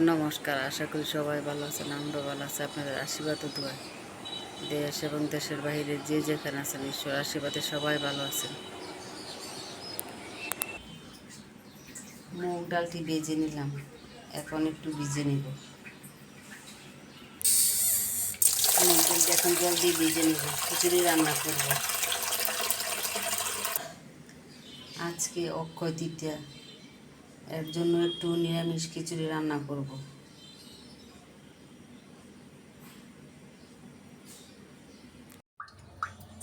নমস্কার, আশা করি সবাই ভালো আছেন আমরা ভালো আছি। আপনাদের আশীর্বাদ দোয়া। দেশ এবং দেশের বাইরে যে যেখানে আছেন, ঈশ্বর আশীর্বাদে সবাই ভালো আছেন। মুগ ডালটি বেজে নিলাম। এখন একটু ভিজে নিব। এখন জল দিয়ে ভেজে নিব। খিচুড়ি রান্না করব। আজকে অক্ষয় তৃতীয়া। এর জন্য একটু নিরামিষ খিচুড়ি রান্না করব।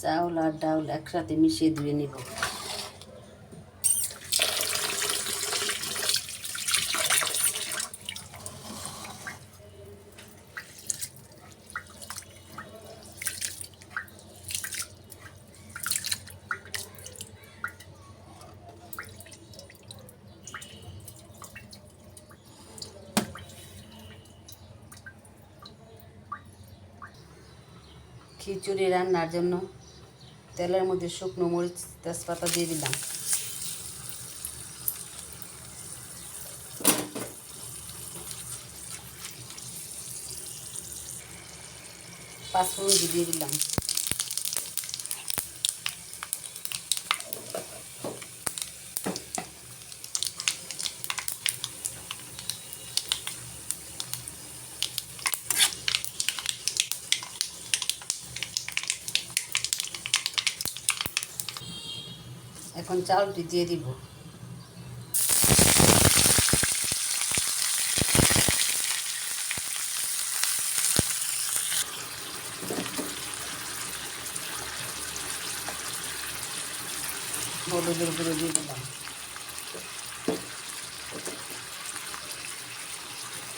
চাউল আর ডাউল একসাথে মিশিয়ে ধুয়ে নিব। খিচুড়ি রান্নার জন্য তেলের মধ্যে শুকনো মরিচ তেজপাতা দিয়ে দিলাম। পাঁচ পাঁচফোড়ন দিয়ে দিলাম। এখন চাউলটি দিয়ে দিব। হলুদের গুঁড়ো দিয়ে দিলাম।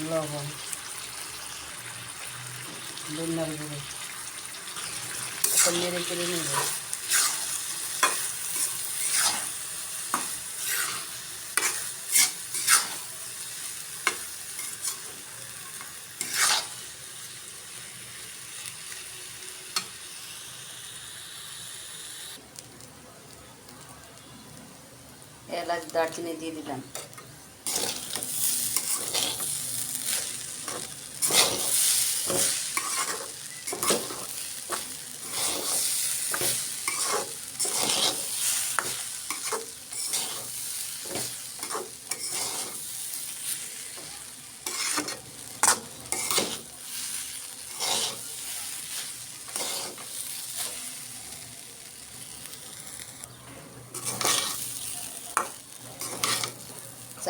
লবণ, ধন্যার গুঁড়ো। এখন নেড়ে চেড়ে নেব। এলাচ দারচিনি দিয়ে দিলাম।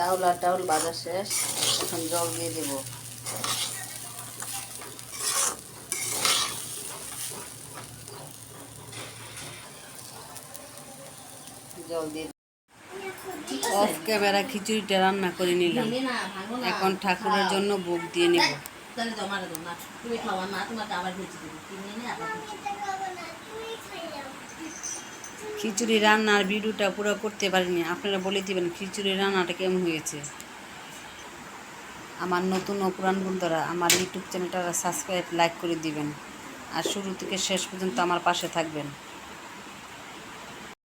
চাউল আর টাউল বাজা শেষ এখন জল দিয়ে দেব। জল দিয়ে অফ ক্যামেরা খিচুড়িটা রান্না করে নিলাম। এখন ঠাকুরের জন্য বুক দিয়ে নিব। তুমি খাওয়া না তোমাকে আবার ভেজে দেবো। কিনে এনে আবার ভেজে দেবো। খিচুড়ি রান্নার ভিডিওটা পুরো করতে পারিনি। আপনারা বলে দিবেন খিচুড়ি রান্নাটা কেমন হয়েছে। আমার নতুন ও পুরাণ বন্ধুরা, আমার ইউটিউব চ্যানেলটা সাবস্ক্রাইব, লাইক করে দিবেন। আর শুরু থেকে শেষ পর্যন্ত আমার পাশে থাকবেন।